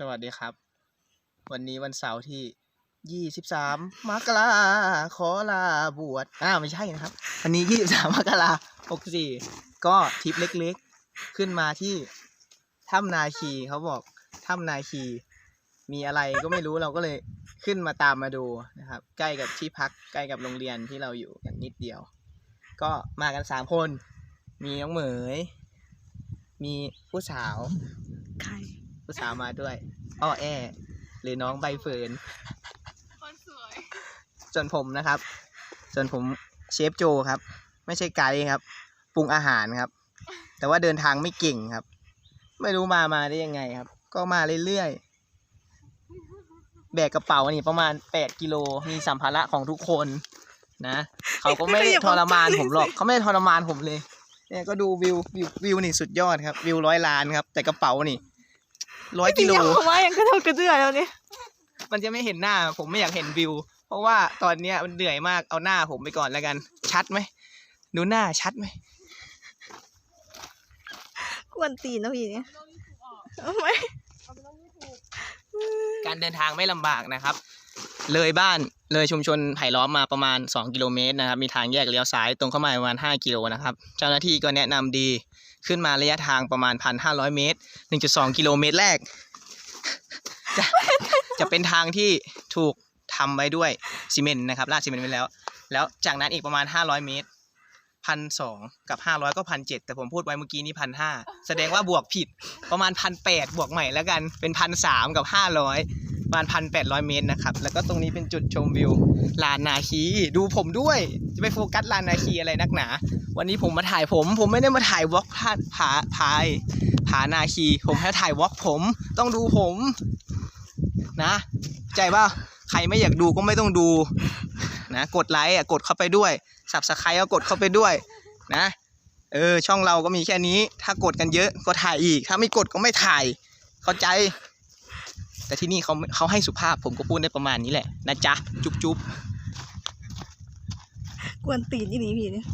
สวัสดีครับ วันนี้วันเสาร์ที่23มมกราขอลาบวชอ้าวไม่ใช่นะครับ วันนี้23มมกรา64ก็ทริปเล็กๆ ขึ้นมาที่ถ้ำนาคีเขาบอกถ้ำนาคี มีอะไรก็ไม่รู้เราก็เลยขึ้นมาตามมาดูนะครับ ใกล้กับที่พักใกล้กับโรงเรียนที่เราอยู่กันนิดเดียว ก็มากันสามคน มีน้องเหมย มีผู้สาว ใคร ผู้สาวมาด้วยอ้อแอ หรือน้องใบเฟิร์นคนสวย ส่วนผมนะครับ ส่วนผมเชฟโจครับ ไม่ใช่ไกด์ครับ ปรุงอาหารครับ แต่ว่าเดินทางไม่เก่งครับ ไม่รู้มามาได้ยังไงครับ ก็มาเรื่อยๆแบกกระเป๋านี่ประมาณแปดกิโลมีสัมภาระของทุกคนนะเขาก็ไม่ได้ทรมานผมหรอกเขาไม่ได้ทรมานผมเลย เนี่ยก็ดูวิววิววิวนี่สุดยอดครับ วิวร้อยล้านครับ แต่กระเป๋านี่ ร้อยกิโลพี่เอาว่ายังกระโดดกระเดื่อแล้วเนี่ยมันจะไม่เห็นหน้า ผมไม่อยากเห็นวิว เพราะว่าตอนเนี้ยมันเหนื่อยมากเอาหน้าผมไปก่อนแล้วกัน ชัดไหมดูหน้าชัดไหมกวนตีนนะพี่เนี่ยเอาไหมการเดินทางไม่ลำบากนะครับ เลยบ้าน เลยชุมชนไผ่ล้อมมาประมาณ 2 กิโลเมตรนะครับ มีทางแยกเลี้ยวซ้ายตรงเข้ามาประมาณ 5 กิโลนะครับ เจ้าหน้าที่ก็แนะนำดีขึ้นมาระยะทางประมาณ 1,500 เมตร 1.2 กิโลเมตรแรก จะจะเป็นทางที่ถูกทำไว้ด้วยซีเมนต์นะครับลาดซีเมนต์ไว้แล้ว แล้วจากนั้นอีกประมาณ 500 เมตรพันสองกับ 500 ก็พันเจ็ดแต่ผมพูดไว้เมื่อกี้นี้พันห้าแสดงว่าบวกผิดประมาณพันแปดบวกใหม่แล้วกันเป็นพันสามกับ 500 ประมาณพันแปดร้อยเมตรนะครับ แล้วก็ตรงนี้เป็นจุดชมวิวลานนาคี ดูผมด้วย จะไปโฟกัสลานนาคีอะไรนักหนา วันนี้ผมมาถ่ายผม ผมไม่ได้มาถ่ายวอล์กผาผาพายผานาคี ผมแค่ถ่ายวอล์กผม ต้องดูผม นะ ใจป่ะใครไม่อยากดูก็ไม่ต้องดู นะ กดไลค์อะ กดเข้าไปด้วยสับสไครต์ก็กดเข้าไปด้วย นะ เออ ช่องเราก็มีแค่นี้ ถ้ากดกันเยอะก็ถ่ายอีก ถ้าไม่กดก็ไม่ถ่าย เข้าใจ แต่ที่นี่เขาเขาให้สุภาพผมก็พูดได้ประมาณนี้แหละ นะจ๊ะ จุ๊บจุ๊บ กวนตีนที่นี่พี่เนี่ย